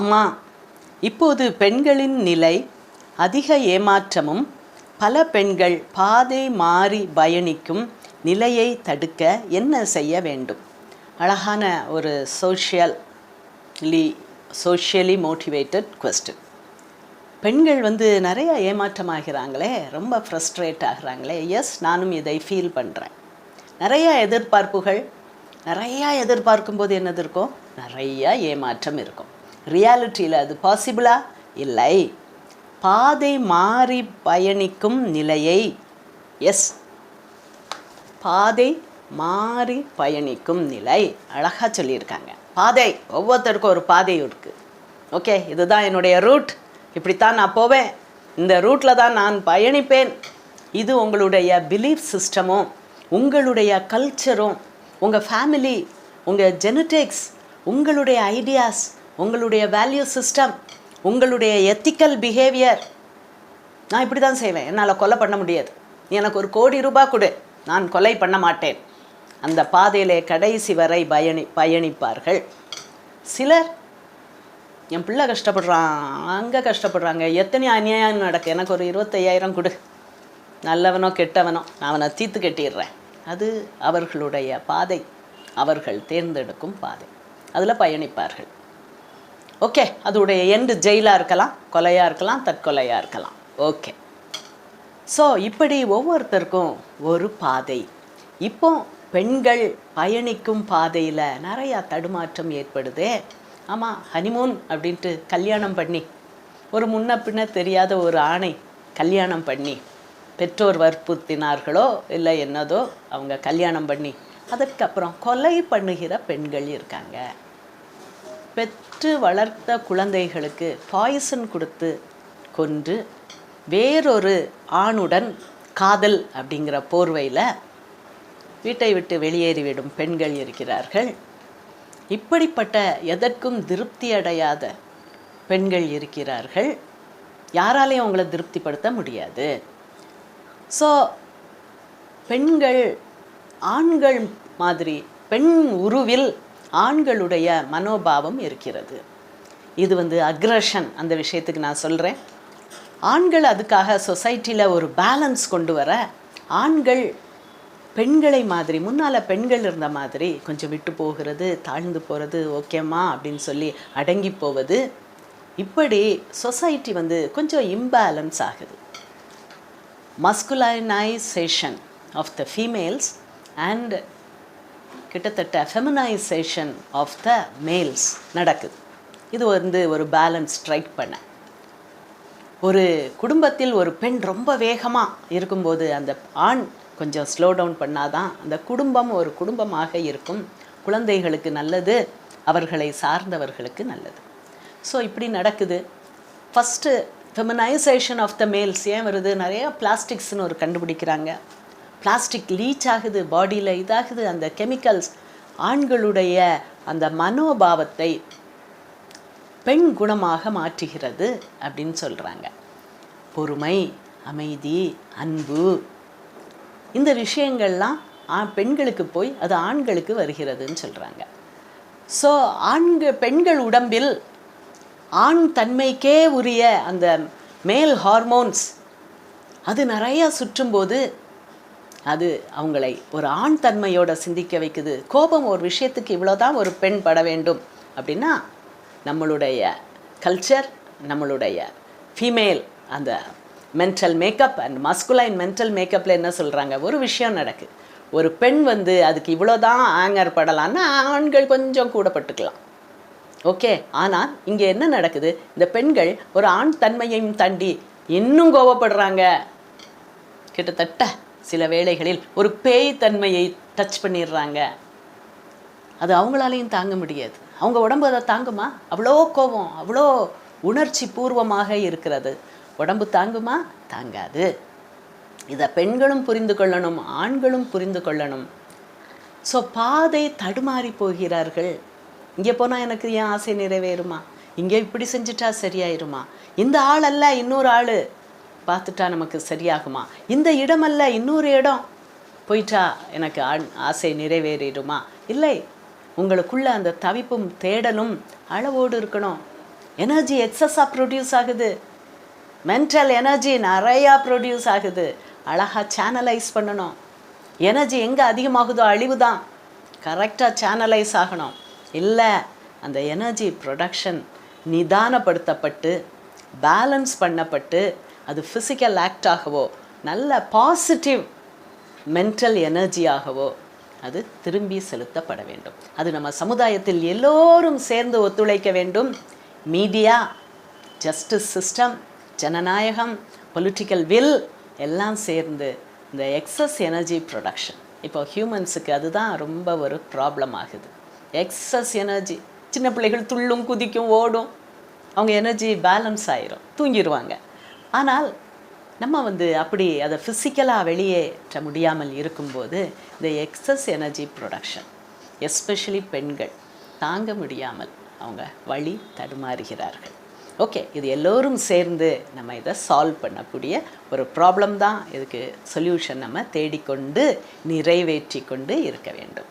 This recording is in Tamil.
அம்மா இப்போது பெண்களின் நிலை அதிக ஏமாற்றமும் பல பெண்கள் பாதை மாறி பயணிக்கும் நிலையை தடுக்க என்ன செய்ய வேண்டும்? அழகான ஒரு சோஷியலி சோஷியலி மோட்டிவேட்டட் கொஸ்டின் பெண்கள் வந்து நிறைய ஏமாற்றமாகிறாங்களே ரொம்ப ஃப்ரஸ்ட்ரேட் ஆகுறாங்களே. எஸ் நானும் இதை ஃபீல் பண்ணுறேன் நிறையா எதிர்பார்ப்புகள் நிறையா எதிர்பார்க்கும்போது என்னது இருக்கும்? நிறையா ஏமாற்றம் இருக்கும். ரியாலிட்டியில் அது பாசிபிளா இல்லை. பாதை மாறி பயணிக்கும் நிலையை எஸ் பாதை மாறி பயணிக்கும் நிலை. அழகாக சொல்லியிருக்காங்க. பாதை ஒவ்வொருத்தருக்கும் ஒரு பாதை இருக்குது ஓகே இதுதான் என்னுடைய ரூட் இப்படித்தான் நான் போவேன். இந்த ரூட்டில் தான் நான் பயணிப்பேன். இது உங்களுடைய பிலீஃப் சிஸ்டமும் உங்களுடைய கல்ச்சரும் உங்கள் ஃபேமிலி உங்கள் ஜெனட்டிக்ஸ் உங்களுடைய ஐடியாஸ் உங்களுடைய வேல்யூ சிஸ்டம் உங்களுடைய எத்திக்கல் பிஹேவியர் நான் இப்படி தான் செய்வேன். என்னால் கொலை பண்ண முடியாது. எனக்கு ஒரு கோடி ரூபாய் கொடு. நான் கொலை பண்ண மாட்டேன். அந்த பாதையிலே கடைசி வரை பயணி பயணிப்பார்கள். சிலர் என் பிள்ளை கஷ்டப்படுறான். அங்கே கஷ்டப்படுறாங்க. எத்தனை அநியாயம் நடக்கு? எனக்கு ஒரு இருபத்தையாயிரம் கொடு. நல்லவனோ கெட்டவனோ நான் அவனை தீர்த்து கட்டிடுறேன். அது அவர்களுடைய பாதை. அவர்கள் தேர்ந்தெடுக்கும் பாதை. அதில் பயணிப்பார்கள். ஓகே அதோடைய எண்டு ஜெயிலாக இருக்கலாம் கொலையாக இருக்கலாம் தற்கொலையாக இருக்கலாம். ஓகே. ஸோ இப்படி ஒவ்வொருத்தருக்கும் ஒரு பாதை. இப்போ பெண்கள் பயணிக்கும் பாதையில் நிறையா தடுமாற்றம் ஏற்படுதே. ஆமாம் ஹனிமூன் அப்படின்ட்டு கல்யாணம் பண்ணி ஒரு முன்ன பின்ன தெரியாத ஒரு ஆணை கல்யாணம் பண்ணி பெற்றோர் வற்புறுத்தினார்களோ இல்லை என்னதோ அவங்க கல்யாணம் பண்ணி அதற்கப்புறம் கொலை பண்ணுகிற பெண்கள் இருக்காங்க. பெற்று வளர்த்த குழந்தைகளுக்கு பாய்சன் கொடுத்து கொன்று வேறொரு ஆணுடன் காதல் அப்படிங்கிற போர்வையில் வீட்டை விட்டு வெளியேறிவிடும் பெண்கள் இருக்கிறார்கள். இப்படிப்பட்ட எதற்கும் திருப்தி அடையாத பெண்கள் இருக்கிறார்கள். யாராலையும் அவங்கள திருப்திப்படுத்த முடியாது. ஸோ பெண்கள் ஆண்கள் மாதிரி பெண் உருவில் ஆண்களுடைய மனோபாவம் இருக்கிறது. இது வந்து அக்ரஷன் அந்த விஷயத்துக்கு நான் சொல்கிறேன் ஆண்கள் அதுக்காக சொசைட்டியில் ஒரு பேலன்ஸ் கொண்டு வர ஆண்கள் பெண்களை மாதிரி முன்னால் பெண்கள் இருந்த மாதிரி கொஞ்சம் விட்டு போகிறது தாழ்ந்து போகிறது ஓகேம்மா அப்படின்னு சொல்லி அடங்கி போவது இப்படி சொசைட்டி வந்து கொஞ்சம் இம்பேலன்ஸ் ஆகுது. Masculinization of the females and கிட்டத்தட்ட ஃபெமினைசேஷன் ஆஃப் த மேல்ஸ் நடக்குது. இது வந்து ஒரு பேலன்ஸ் ஸ்ட்ரைக் பண்ண. ஒரு குடும்பத்தில் ஒரு பெண் ரொம்ப வேகமாக இருக்கும்போது அந்த ஆண் கொஞ்சம் ஸ்லோ டவுன் பண்ணாதான் அந்த குடும்பம் ஒரு குடும்பமாக இருக்கும். குழந்தைகளுக்கு நல்லது அவர்களை சார்ந்தவர்களுக்கு நல்லது. ஸோ இப்படி நடக்குது. First feminization of the males ஏன் வருது? நிறையா பிளாஸ்டிக்ஸ்னு ஒரு கண்டுபிடிக்கிறாங்க. பிளாஸ்டிக் லீச் ஆகுது பாடியில் இதாகுது. அந்த கெமிக்கல்ஸ் ஆண்களுடைய அந்த மனோபாவத்தை பெண் குணமாக மாற்றுகிறது அப்படின்னு சொல்கிறாங்க பொறுமை அமைதி அன்பு. இந்த விஷயங்கள்லாம் ஆ- பெண்களுக்கு போய் அது ஆண்களுக்கு வருகிறதுன்னு சொல்கிறாங்க ஸோ ஆண்கள் பெண்கள் உடம்பில் ஆண் தன்மைக்கே உரிய அந்த மேல் ஹார்மோன்ஸ் அது நிறையா சுற்றும்போது அது அவங்களை ஒரு ஆண் தன்மையோட சிந்திக்க வைக்குது. கோபம் ஒரு விஷயத்துக்கு இவ்வளோதான் ஒரு பெண் பட வேண்டும். அப்படின்னா நம்மளுடைய கல்ச்சர் நம்மளுடைய ஃபீமேல் அந்த mental makeup and masculine mental மேக்கப்பில் என்ன சொல்கிறாங்க ஒரு விஷயம் நடக்கு. ஒரு பெண் வந்து அதுக்கு இவ்வளோதான் ஆங்கர் படலான்னா ஆண்கள் கொஞ்சம் கூடப்பட்டுக்கலாம் ஓகே? ஆனால் இங்கே என்ன நடக்குது? இந்த பெண்கள் ஒரு ஆண் தன்மையையும் தாண்டி இன்னும் கோவப்படுறாங்க. கிட்டத்தட்ட சில வேளைகளில் ஒரு பேய் தன்மையை டச் பண்ணிடுறாங்க. அது அவங்களாலையும் தாங்க முடியாது. அவங்க உடம்பு அதை தாங்குமா? அவ்வளோ கோபம் அவ்வளோ உணர்ச்சி பூர்வமாக இருக்கிறது. உடம்பு தாங்குமா? தாங்காது. இதை பெண்களும் புரிந்து கொள்ளணும் ஆண்களும் புரிந்து கொள்ளணும். ஸோ பாதை தடுமாறி போகிறார்கள். இங்கே போனால் எனக்கு ஏன் ஆசை நிறைவேறுமா? இங்கே இப்படி செஞ்சுட்டா சரியாயிருமா? இந்த ஆள் அல்ல இன்னொரு ஆள். பார்த்துட்டா நமக்கு சரியாகுமா? இந்த இடமல்ல இன்னொரு இடம். போயிட்டா எனக்கு ஆசை நிறைவேறிடுமா? இல்லை உங்களுக்குள்ள அந்த தவிப்பும் தேடலும் அளவோடு இருக்கணும். எனர்ஜி எக்ஸஸாக ப்ரொடியூஸ் ஆகுது. மென்டல் எனர்ஜி நிறையா ப்ரொடியூஸ் ஆகுது. அழகாக சேனலைஸ் பண்ணணும். எனர்ஜி எங்கே அதிகமாகுதோ அழிவு தான் கரெக்டாக சேனலைஸ் ஆகணும். இல்லை அந்த எனர்ஜி ப்ரொடக்ஷன் நிதானப்படுத்தப்பட்டு பேலன்ஸ் பண்ணப்பட்டு அது ஃபிசிக்கல் ஆக்டாகவோ நல்ல பாசிட்டிவ் மென்டல் எனர்ஜியாகவோ அது திரும்பி செலுத்தப்பட வேண்டும். அது நம்ம சமுதாயத்தில் எல்லோரும் சேர்ந்து ஒத்துழைக்க வேண்டும். மீடியா ஜஸ்டிஸ் சிஸ்டம் ஜனநாயகம் பொலிட்டிக்கல் வில் எல்லாம் சேர்ந்து இந்த எக்ஸஸ் எனர்ஜி ப்ரொடக்ஷன் இப்போ ஹியூமன்ஸுக்கு அதுதான் ரொம்ப ஒரு ப்ராப்ளம் ஆகுது. எக்ஸஸ் எனர்ஜி சின்ன பிள்ளைகள் துள்ளும் குதிக்கும் ஓடும். அவங்க எனர்ஜி பேலன்ஸ் ஆயிரும் தூங்கிடுவாங்க ஆனால் நம்ம வந்து அப்படி அதை ஃபிசிக்கலாக வெளியேற்ற முடியாமல் இருக்கும்போது இந்த எக்ஸஸ் எனர்ஜி ப்ரொடக்ஷன் எஸ்பெஷலி பெண்கள் தாங்க முடியாமல் அவங்க வழி தடுமாறுகிறார்கள். ஓகே இது எல்லோரும் சேர்ந்து நம்ம இதை சால்வ் பண்ணக்கூடிய ஒரு ப்ராப்ளம் தான். இதுக்கு சொல்யூஷன் நம்ம தேடிக்கொண்டு நிறைவேற்றி கொண்டு இருக்க வேண்டும்.